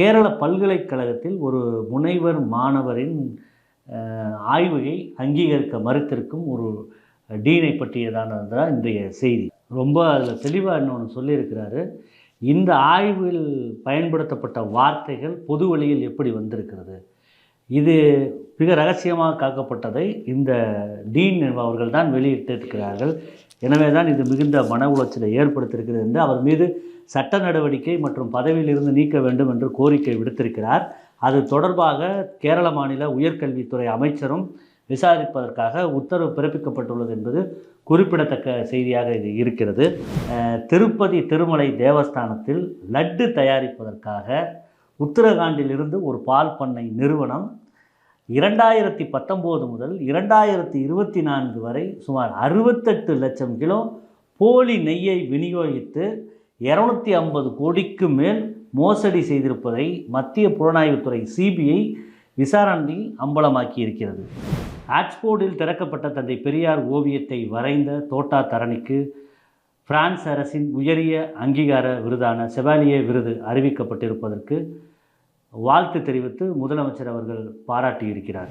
கேரள பல்கலைக்கழகத்தில் ஒரு முனைவர் மாணவரின் ஆய்வையை அங்கீகரிக்க மறுத்திருக்கும் ஒரு டீனை பற்றியதானது தான் இன்றைய செய்தி. ரொம்ப அதில் தெளிவாக இன்னொன்று சொல்லியிருக்கிறாரு. இந்த ஆய்வில் பயன்படுத்தப்பட்ட வார்த்தைகள் பொது வழியில் எப்படி வந்திருக்கிறது? இது மிக ரகசியமாக காக்கப்பட்டதை இந்த டீன் அவர்கள் தான் வெளியிட்டிருக்கிறார்கள். எனவே தான் இது மிகுந்த மன உளைச்சலை ஏற்படுத்தியிருக்கிறது என்று அவர் மீது சட்ட நடவடிக்கை மற்றும் பதவியிலிருந்து நீக்க வேண்டும் என்று கோரிக்கை விடுத்திருக்கிறார். அது தொடர்பாக கேரள மாநில உயர்கல்வித்துறை அமைச்சரும் விசாரிப்பதற்காக உத்தரவு பிறப்பிக்கப்பட்டுள்ளது என்பது குறிப்பிடத்தக்க செய்தியாக இது இருக்கிறது. திருப்பதி திருமலை தேவஸ்தானத்தில் லட்டு தயாரிப்பதற்காக உத்தரகாண்டிலிருந்து ஒரு பால் பண்ணை நிறுவனம் இரண்டாயிரத்தி பத்தொம்போது முதல் இரண்டாயிரத்தி இருபத்தி நான்கு வரை சுமார் அறுபத்தெட்டு லட்சம் கிலோ போலி நெய்யை விநியோகித்து இரநூத்தி ஐம்பது கோடிக்கு மேல் மோசடி செய்திருப்பதை மத்திய புலனாய்வுத்துறை சிபிஐ விசாரணையில் அம்பலமாக்கி இருக்கிறது ஆக்ஸ்போர்டில் திறக்கப்பட்ட தந்தை பெரியார் ஓவியத்தை வரைந்த தோட்டா தரணிக்கு பிரான்ஸ் அரசின் உயரிய அங்கீகார விருதான செவாலியே விருது அறிவிக்கப்பட்டிருப்பதற்கு வாழ்த்து தெரிவித்து முதலமைச்சர் அவர்கள் பாராட்டியிருக்கிறார்.